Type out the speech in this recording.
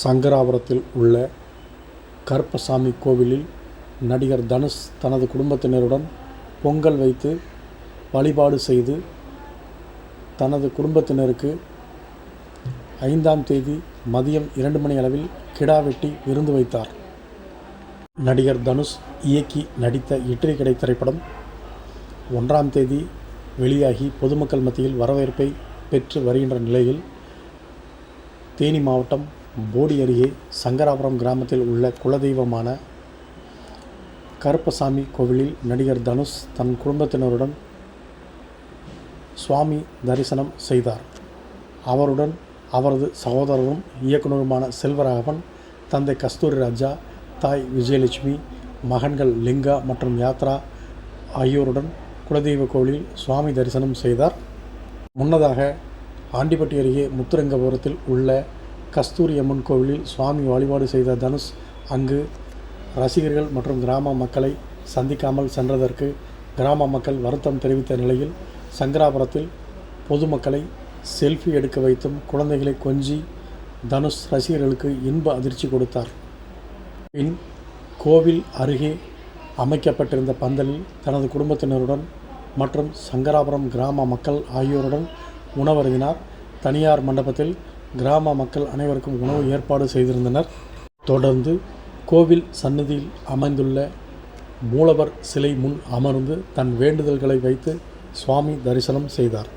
சங்கராபுரத்தில் உள்ள கருப்பசாமி கோவிலில் நடிகர் தனுஷ் தனது குடும்பத்தினருடன் பொங்கல் வைத்து வழிபாடு செய்து தனது குடும்பத்தினருக்கு ஐந்தாம் தேதி மதியம் இரண்டு மணி அளவில் கிடா வெட்டி விருந்து வைத்தார். நடிகர் தனுஷ் இயக்கி நடித்த இட்லி கடை திரைப்படம் ஒன்றாம் தேதி வெளியாகி பொதுமக்கள் மத்தியில் வரவேற்பை பெற்று வருகின்ற நிலையில் தேனி மாவட்டம் போடி அருகே சங்கராபுரம் கிராமத்தில் உள்ள குலதெய்வமான கருப்பசாமி கோவிலில் நடிகர் தனுஷ் தன் குடும்பத்தினருடன் சுவாமி தரிசனம் செய்தார். அவருடன் அவரது சகோதரரும் இயக்குனருமான செல்வராகவன் தந்தை கஸ்தூரி ராஜா தாய் விஜயலட்சுமி மகன்கள் லிங்கா மற்றும் யாத்ரா ஆகியோருடன் குலதெய்வ கோவிலில் சுவாமி தரிசனம் செய்தார். முன்னதாக ஆண்டிப்பட்டி அருகே முத்துரங்கபுரத்தில் உள்ள கஸ்தூரி அம்மன் கோவிலில் சுவாமி வழிபாடு செய்த தனுஷ் அங்கு ரசிகர்கள் மற்றும் கிராம மக்களை சந்திக்காமல் சென்றதற்கு கிராம மக்கள் வருத்தம் தெரிவித்த நிலையில் சங்கராபுரத்தில் பொதுமக்களை செல்ஃபி எடுக்க வைத்தும் குழந்தைகளை கொஞ்சி தனுஷ் ரசிகர்களுக்கு இன்ப அதிர்ச்சி கொடுத்தார். பின் கோவில் அருகே அமைக்கப்பட்டிருந்த பந்தலில் தனது குடும்பத்தினருடன் மற்றும் சங்கராபுரம் கிராம மக்கள் ஆகியோருடன் உணவருந்தினார். தனியார் மண்டபத்தில் கிராம மக்கள் அனைவருக்கும் உணவு ஏற்பாடு செய்திருந்தனர். தொடர்ந்து கோவில் சன்னதியில் அமைந்துள்ள மூலவர் சிலை முன் அமர்ந்து தன் வேண்டுதல்களை வைத்து சுவாமி தரிசனம் செய்தார்.